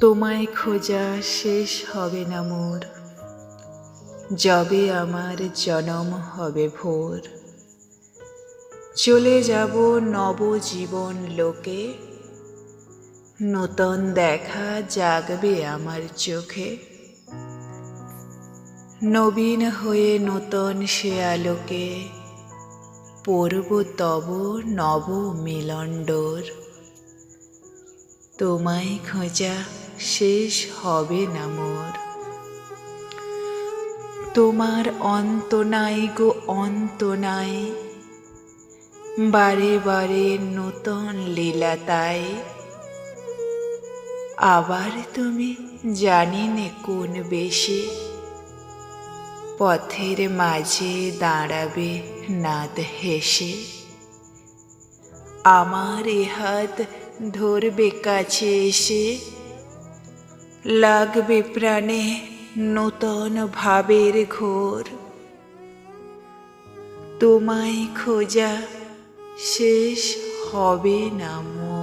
তোমায় খোঁজা শেষ হবে না মোর। যবে আমার জনম হবে ভোর। চলে যাব নবজীবন লোকে। নূতন দেখা জাগবে আমার চোখে। নবীন হয়ে নূতন সে আলোকে। পড়ব তব নব মিলণ্ডর তোমায় খোঁজা শেষ হবে না মোর। তোমার অন্ত নাই গো, অন্ত নাই। বারে বারে নূতন লীলা তাই। আবার তুমি জানি নে কোন বেশে? পথের মাঝে দাঁড়াবে নাদ হেসে। আমার এ হাত ধরবে কাছে এসে। লাগবে প্রাণে নূতন ভাবের ঘোর তোমায় খোঁজা শেষ হবে না মোর।